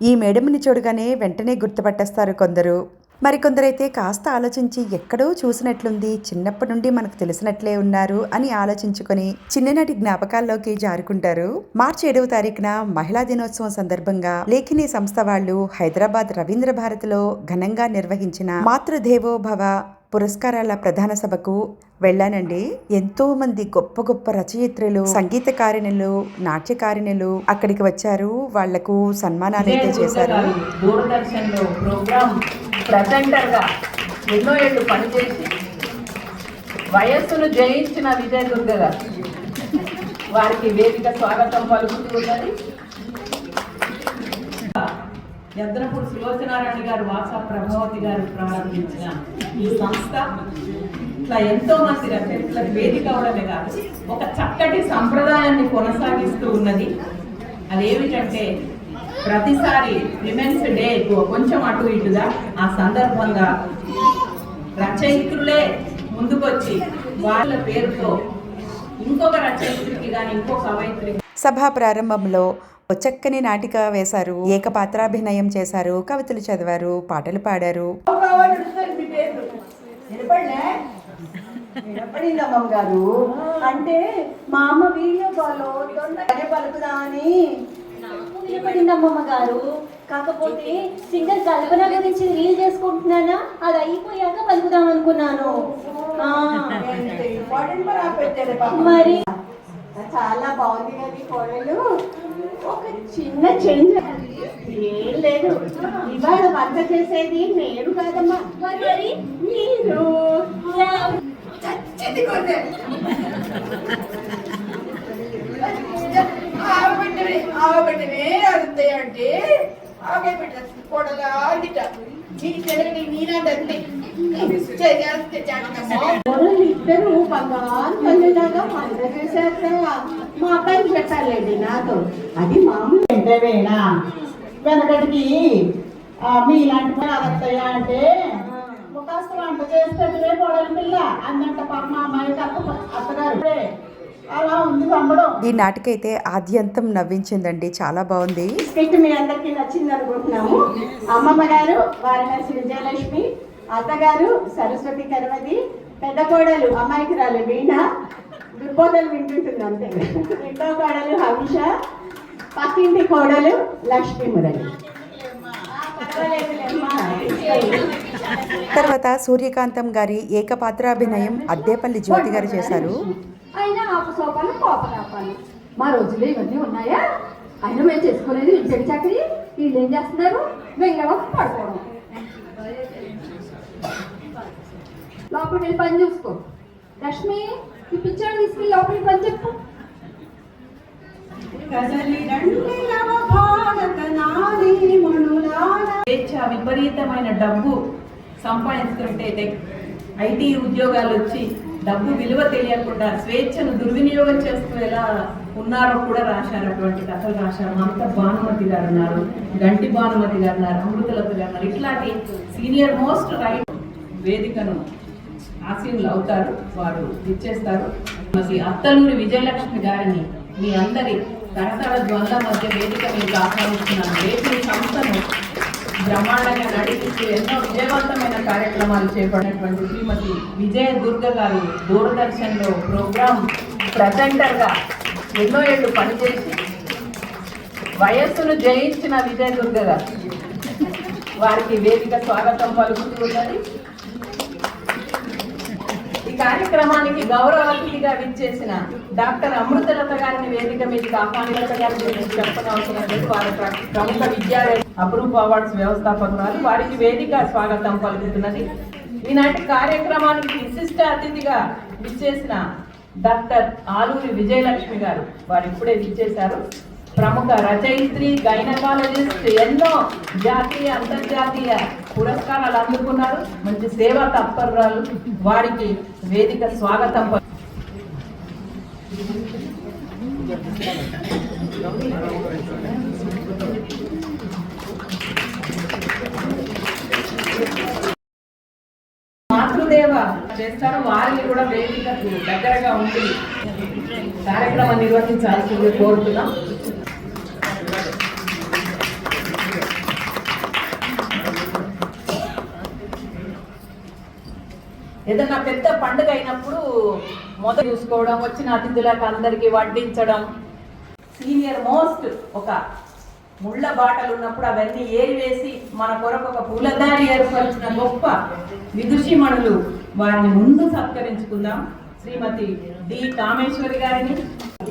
ఈ మేడమ్ని చూడగానే వెంటనే గుర్తుపట్టేస్తారు కొందరు. మరికొందరైతే కాస్త ఆలోచించి ఎక్కడో చూసినట్లుంది చిన్నప్పటి నుండి మనకు తెలిసినట్లే ఉన్నారు అని ఆలోచించుకొని చిన్ననాటి జ్ఞాపకాల్లోకి జారుకుంటారు. మార్చి ఏడవ తారీఖున మహిళా దినోత్సవం సందర్భంగా లేఖిని సంస్థ వాళ్ళు హైదరాబాద్ రవీంద్ర భారతిలో ఘనంగా నిర్వహించిన మాతృదేవో భవ పురస్కారాల ప్రధాన సభకు వెళ్ళానండి. ఎంతో మంది గొప్ప గొప్ప రచయిత్రులు సంగీతకారిణులు నాట్యకారిణులు అక్కడికి వచ్చారు. వాళ్ళకు సన్మానాలు అయితే చేశారు. ప్రోగ్రామ్ ఎన్నో ఏళ్ళు పనిచేసి వయస్సును జయించిన విజయ దుర్గ గారు. వారికి వేదిక స్వాగతం పలుకుతూ ఉన్నది. యద్రపూడి సులోచనారాయణ గారు వాసా ప్రభావతి గారు ప్రారంభించిన ఈ సంస్థ. ఇట్లా ఎంతో మంది రచయితలకు వేదిక అవడమే కాదు ఒక చక్కటి సంప్రదాయాన్ని కొనసాగిస్తూ ఉన్నది. అదేమిటంటే ప్రతిసారి విమెన్స్ డే కొంచెం అటు ఇటుగా ఆ సందర్భంగా రచయిత్రులే ముందుకొచ్చి వాళ్ళ పేరుతో ఇంకొక రచయిత్రికి కానీ ఇంకో కవయిత్రికి సభా ప్రారంభంలో చక్కని నాటిక వేశారు. ఏకపాత్రాభినయం చేశారు. కవితలు చదివారు. పాటలు పాడారు. వినపడిందమ్మ గారు అంటే మా అమ్మ వీడియో కాల్లో తొందరగా పలుకుదా అని వినపడిందమ్మమ్మ గారు కాకపోతే సింగర్ కల్పన గురించి రీల్ చేసుకుంటున్నానా అది అయిపోయాక పలుకుదాం అనుకున్నాను మరి ఆ పెట్టారు పాపం. మరి చాలా బాగుంది కదా కోడలు. ఒక చిన్న చేంజ్ ఏం లేదు. ఇవాళ వంట చేసేది నేను కాదమ్మా. మీరు చచ్చింది కొద్ది ఆవబిడ్డని ఆవబిడ్డని అడుగుతాయి అంటే ఆవకాయ బిడ్డ కొడలా అందిట నీకు తెలియని నీనాడంతే ఇద్దరు బంగారు పల్లెలాగా వంట చేశారు మా అబ్బాయిని చెప్పాలండి నాతో అది మామూలు ఎంతవేనా వెనకటికి మీ ఇలాంటి పని అంటే కాస్త వంట చేసి పెట్టవే కోడలి పిల్ల అందంట పాప అమ్మాయి అత్త అత్తగారు అలా ఉంది సంబడం ఈ నాటికైతే ఆద్యంతం నవ్వించిందండి. చాలా బాగుంది. స్కిట్ మీ అందరికీ నచ్చింది అనుకుంటున్నాము. అమ్మమ్మ గారు వారణాసి విజయలక్ష్మి. అత్తగారు సరస్వతి కరవతి పెద్ద కోడలు అమ్మాయికి రాలే వీణ. దుర్బోధలు వింటుంటుంది అంతే. రెండో కోడలు హవిష పక్కింటి కోడలు లక్ష్మీ మురళి. తర్వాత సూర్యకాంతం గారి ఏకపాత్రాభినయం అద్దేపల్లి జ్యోతి గారు చేశారు. అయినా మా రోజుల్లో ఇవన్నీ ఉన్నాయా? అయినా మేము చేసుకునేది ఇంటి చాకరి వీళ్ళు ఏం చేస్తున్నారు? పడుకోవడం. లోపలికి వెళ్ళి పని చూసుకో. లక్ష్మి ఈ పిక్చర్ తీసుకెళ్ళి లోపలికి పని చెప్పు. స్వేచ్ఛ విపరీతమైన డబ్బు సంపాదిస్తుంటే ఐటీ ఉద్యోగాలు వచ్చి డబ్బు విలువ తెలియకుండా స్వేచ్ఛను దుర్వినియోగం చేస్తూ ఎలా ఉన్నారో కూడా రాశారు అటువంటి కథలు రాశారు. మమత భానుమతి గారు ఉన్నారు గంటి భానుమతి గారు ఉన్నారు అమృతలత గారు ఉన్నారు. ఇట్లాంటి సీనియర్ మోస్ట్ రైట్ వేదికను ఆశీనులు అవుతారు వారు ఇచ్చేస్తారు మరి అత్తలూరి విజయలక్ష్మి గారిని మీ అందరి తరతర ద్వంద్వ మధ్య వేదిక మీకు ఆహ్వానిస్తున్నాను. రేపు ఈ సంస్థను బ్రహ్మాండంగా నడిపిస్తూ ఎన్నో విజయవంతమైన కార్యక్రమాలు చేపడినటువంటి శ్రీమతి విజయ దుర్గ గారు దూరదర్శన్లో ప్రోగ్రామ్ ప్రజెంటర్గా ఎన్నో ఏళ్ళు పనిచేసి వయస్సును జయించిన విజయ దుర్గ గారు. వారికి వేదిక స్వాగతం పలుకుతూ ఉన్నది. కార్యక్రమానికి గౌరవ అతిథిగా విచ్చేసిన డాక్టర్ అమృతలత గారిని వేదిక మీదకి ఆహ్వానిత గారిని చెప్పనవసరం లేదు. వారి ప్రముఖ విద్యాలయ అప్రూవ్ అవార్డ్స్ వ్యవస్థాపకురాలు. వారికి వేదిక స్వాగతం పలుకుతున్నది. ఈనాటి కార్యక్రమానికి విశిష్ట అతిథిగా విచ్చేసిన డాక్టర్ ఆలూరి విజయలక్ష్మి గారు వారు ఇప్పుడే విచ్చేశారు. ప్రముఖ రచయిత్రి గైనకాలజిస్ట్ ఎన్నో జాతీయ అంతర్జాతీయ పురస్కారాలు అందుకున్నారు. మంచి సేవా తత్పరురాలు. వారికి వేదిక స్వాగతం. మాతృదేవ చేస్తారు. వారిని కూడా వేదికకు దగ్గరగా ఉండి కార్యక్రమం నిర్వహించాల్సింది కోరుతున్నాం. ఏదైనా పెద్ద పండుగ అయినప్పుడు మొదలు చూసుకోవడం వచ్చిన అతిథులకు అందరికీ వడ్డించడం. సీనియర్ మోస్ట్ ఒక ముళ్ళ బాటలు ఉన్నప్పుడు అవన్నీ ఏరివేసి మన కొరకు ఒక పూలదారి ఏర్పరిచిన గొప్ప విదుషిమణులు వారిని ముందు సత్కరించుకుందాం. శ్రీమతి డి కామేశ్వరి గారిని.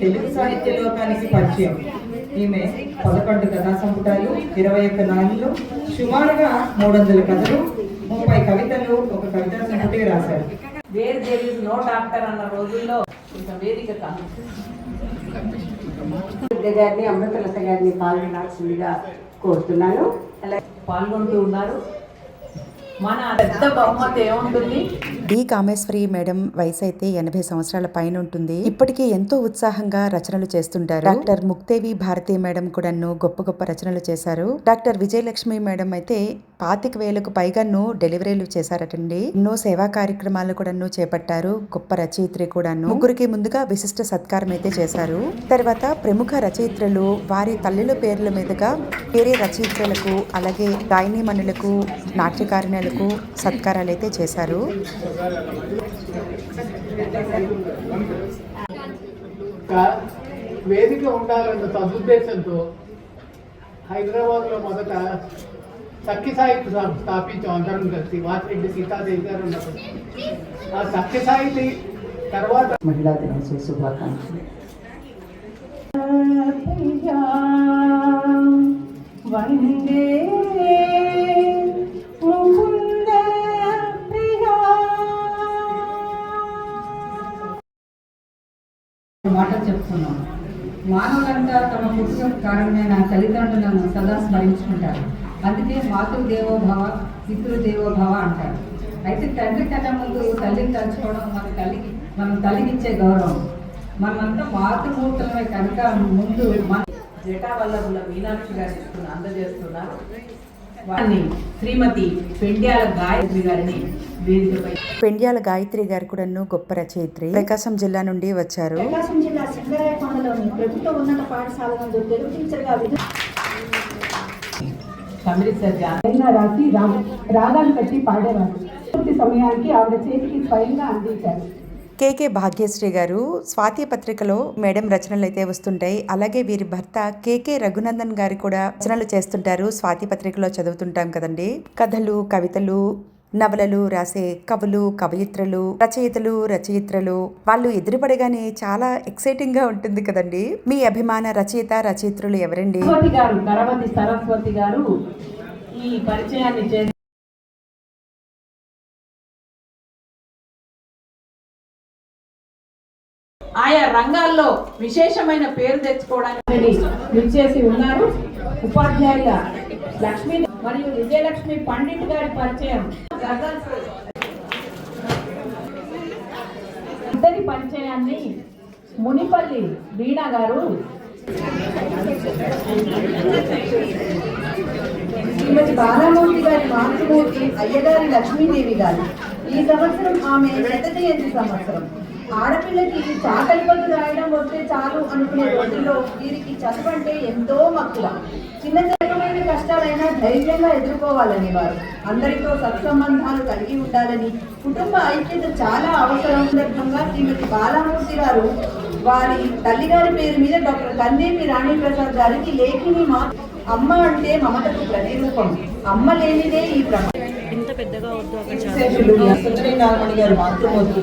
తెలుగు సాహిత్య లోకానికి పరిచయం. ఈమె పదకొండు కథా సంపుటాలు ఇరవై ఒక్క నాలుగు సుమారుగా మూడు వందల కథలు ముప్పై కవితలు ఒక కవితా సంపుటి రాశారు where there is no doctor అన్న రోజుల్లో కొంచెం వేదిక గారిని అమృతలత గారిని పాల్గొనాల్సిందిగా కోరుతున్నాను. అలాగే పాల్గొంటూ ఉన్నారు. మన పెద్ద బహుమతి ఏముంటుంది? డి. కామేశ్వరి మేడం వయసు అయితే ఎనభై సంవత్సరాల పైన ఉంటుంది. ఇప్పటికీ ఎంతో ఉత్సాహంగా రచనలు చేస్తుంటారు. డాక్టర్ ముక్తేవి భారతి మేడం కూడాను గొప్ప గొప్ప రచనలు చేశారు. డాక్టర్ విజయలక్ష్మి మేడం అయితే పాతిక వేలకు పైగాను డెలివరీలు చేశారటండి. ఎన్నో సేవా కార్యక్రమాలు కూడాను చేపట్టారు. గొప్ప రచయిత్రి కూడాను ముగ్గురికి ముందుగా విశిష్ట సత్కారం అయితే చేశారు. తర్వాత ప్రముఖ రచయిత్రులు వారి తల్లుల పేర్ల మీదుగా వేరే రచయిత్రులకు అలాగే గాయనీమణులకు నాట్యకారిణులకు సత్కారాలు అయితే చేశారు. వేదిక ఉండాలన్న సదుద్దేశంతో హైదరాబాద్లో మొదట సఖ్య సాహిత్య సభ స్థాపించాం అందరం కలిసి వాసిరెడ్డి సీతాదేవి గారు ఉన్నప్పుడు ఆ సఖ్య సాహితీ తర్వాత మహిళా దినోత్సవ శుభాకాంక్షలు. వందే కారణమైన తల్లిదండ్రులను సదా స్మరించుకుంటారు. అందుకే మాతృదేవో భవ పితృ దేవోభవ అంటారు. అయితే తండ్రి కన్నా ముందు తల్లిని తలుచుకోవడం మన తల్లికి మనం తల్లికిచ్చే గౌరవం. మనమంతా మాతృమూర్తులమే కనుక ముందు మన జటావల్లభుల మీనాక్షి గారు అందజేస్తున్నారు వారిని శ్రీమతి పెండ్యాల గాయత్రి గారిని పెండ్యాల గాయత్రి గారు కూడాను గొప్ప రచయిత్రి. ప్రకాశం జిల్లా నుండి వచ్చారు. ప్రకాశం జిల్లా సింగరాయకొండలోని ప్రభుత్వ ఉన్నత పాఠశాల తెలుగు టీచర్గా రాసి రాగాలు కట్టి పాడేవారు. పూర్తి సమయానికి ఆవిడ చేతికి స్వయంగా అందించారు. కేకే భాగ్యశ్రీ గారు స్వాతి పత్రికలో మేడం రచనలు అయితే వస్తుంటాయి. అలాగే వీరి భర్త కేకే రఘునందన్ గారు కూడా రచనలు చేస్తుంటారు. స్వాతి పత్రికలో చదువుతుంటాం కదండి. కథలు కవితలు నవలలు రాసే కవులు కవయిత్రులు రచయితలు రచయిత్రులు వాళ్ళు ఎదురుపడగానే చాలా ఎక్సైటింగ్గా ఉంటుంది కదండి. మీ అభిమాన రచయిత రచయిత్రులు ఎవరండి? సరస్వతి గారు ఈ పరిచయాన్ని రంగాల్లో విశేషమైన పేరు తెచ్చుకోవడానికి విచ్చేసి ఉన్నారు ఉపాధ్యాయుల లక్ష్మీ మరియు విజయలక్ష్మి పండిట్ గారి పరిచయం. ఇద్దరి పరిచయాన్ని మునిపల్లి వీణా గారు శ్రీమతి బాలామూర్తి గారి మాతృమూర్తి అయ్యగారి లక్ష్మీదేవి గారు. ఈ సంవత్సరం ఆమె శత జయంతి సంవత్సరం. ఆడపిల్లకి చాకలి పనులు రాయడం వస్తే చాలు అనుకునే రోజుల్లో వీరికి చదువు అంటే ఎంతో మక్కువ. చిన్న రకమైన కష్టాలైనా ధైర్యంగా ఎదుర్కోవాలని వారు. అందరితో సత్సంబంధాలు కలిగి ఉండాలని కుటుంబ ఐక్యత చాలా అవసరం సందర్భంగా శ్రీమతి బాలామూర్తి గారు వారి తల్లిగారి పేరు మీద డాక్టర్ కందేమి రాణి ప్రసాద్ గారికి లేఖిని మా అమ్మ అంటే మమతకు ప్రతిరూపం. అమ్మ లేనిదే ఈ ప్రపంచం. కీర్తిశేషులు సుందరి నాగమణి గారు మాతృమూర్తి.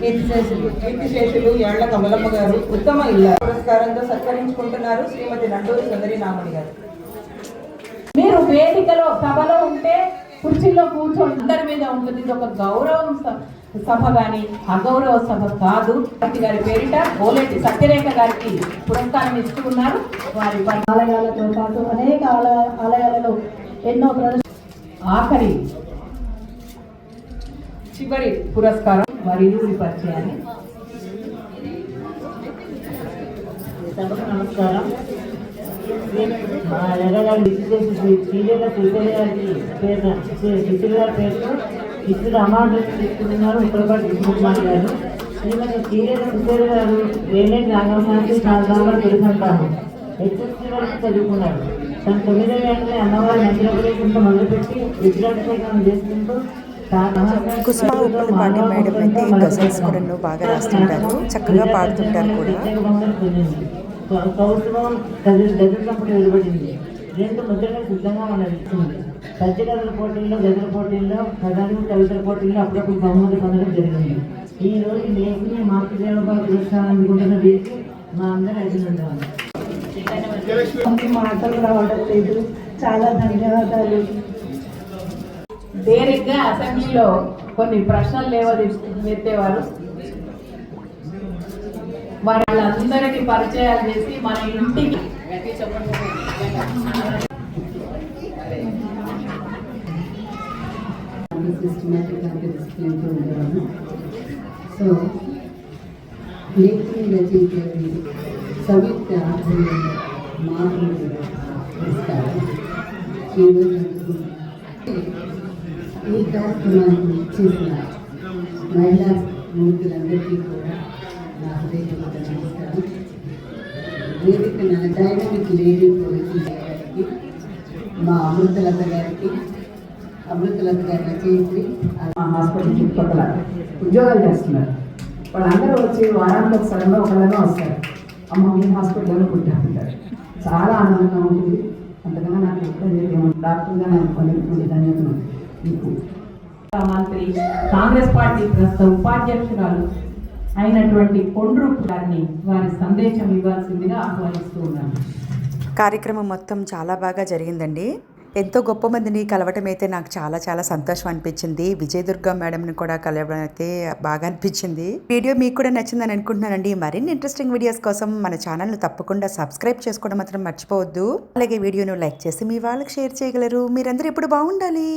కీర్తిశేషులు కీర్తిశేషులు ఏళ్ళ కమలమ్మ గారు ఉత్తమ ఇల్ల పురస్కారంతో సత్కరించుకుంటున్నారు శ్రీమతి నండూరి సుందరి నాగమణి గారు. మీరు వేదికలో సభలో ఉంటే కుర్చీల్లో కూర్చొని అందరి మీద ఉంటుంది. ఇది ఒక గౌరవం సభ కానీ అగౌరవ సభ కాదు. ప్రతి గారి పేరిట ఓలేటి సత్యరేఖ గారికి పురస్కారం ఇస్తున్నారు వారి ఆలయాలతో పాటు అనేక ఆలయ- ఆలయాలలో ఎన్నో ప్రదర్శన ఆఖరి చివరి పురస్కారం వారి ఇరువురి పరిచయాన్ని సభకు నమస్కారం. మా ఎర్రగారు విశ్లేషి సీనియర్ సుశీల గారి పేరు సుశీల గారి పేరుతో ఇద్దరు అమౌంట్ తీసుకున్నారు ఉత్తరపాటి విష్ణుకుమార్ గారు. శ్రీమతి సీనియర్ సుశీల గారు వేరే వేలేటి రాఘవశాంతి సాధారణ తెలుసంటాను హెచ్ఎస్సీ వరకు చదువుకున్నారు. తన తొమ్మిదో ఏళ్ళని అమ్మవారి మందిరపై మొదలుపెట్టి విద్యాభిషేకం చేసుకుంటూ కుసుమ ఉప్పలపాటి మేడం అయితే గజల్స్ కూడా బాగా రాస్తుంటారు. చక్కగా పాడుతుంటారు కూడా. కౌశలం రెండు ముద్రలు సిద్ధంగా ఉన్నది పద్య పోటీల్లో గదుల పోటీల్లో కథలు కవితల పోటీల్లో అప్పుడప్పుడు బహుమతి పొందడం జరిగింది ఈ రోజు లేఖని మాతృదేవబాబు పురస్కారాలనుకుంటున్న వీరికి మా అందరూ అభినందనలు మాటలు రావడం లేదు. చాలా ధన్యవాదాలు. డైరెక్ట్గా అసెంబ్లీలో కొన్ని ప్రశ్నలు లేవది ఎత్తేవారు వాళ్ళందరికీ పరిచయాలు చేసి మన ఇంటికి సో లేఖని రచించేది సంయుక్త ఆధ్వర్యంలో మాటలు ఈరోజు కార్యక్రమానికి ఇచ్చేసిన మహిళా మూర్తులందరికీ కూడా నా హృదయపూర్వక నమస్కారం వేదిక నా డైనమిక్ లేడీ పోలీసు గారికి మా అమృతలత గారికి అమృతలత గారి రచయిత్రి మా హాస్పిటల్ చుట్టుపక్కల ఉద్యోగాలు చేస్తున్నారు. వాళ్ళందరూ వచ్చి వారానికి ఒకసారిలో ఒకళ్ళనో వస్తారు. అమ్మ మీ హాస్పిటల్లో ఉంటారు చాలా ఆనందంగా ఉంటుంది. అంతకన్నా నాకు ఎక్కడ డాక్టర్గా నేను పొందినటువంటి ధన్యతను మీకు మంత్రి కాంగ్రెస్ పార్టీ ప్రస్తుత ఉపాధ్యక్షురాలు అయినటువంటి కొండ్రూపు గారిని వారి సందేశం ఇవ్వాల్సిందిగా ఆహ్వానిస్తూ ఉన్నాను. కార్యక్రమం మొత్తం చాలా బాగా జరిగిందండి. ఎంతో గొప్ప మందిని కలవటం అయితే నాకు చాలా చాలా సంతోషం అనిపించింది. విజయదుర్గ మేడంని కూడా కలవడం అయితే బాగా అనిపించింది. వీడియో మీకు కూడా నచ్చిందని అనుకుంటున్నానండి. మరిన్ని ఇంట్రెస్టింగ్ వీడియోస్ కోసం మన ఛానల్ను తప్పకుండా సబ్స్క్రైబ్ చేసుకోవడం మాత్రం మర్చిపోవద్దు. అలాగే వీడియోను లైక్ చేసి మీ వాళ్ళకి షేర్ చేయగలరు. మీరందరూ ఎప్పుడు బాగుండాలి.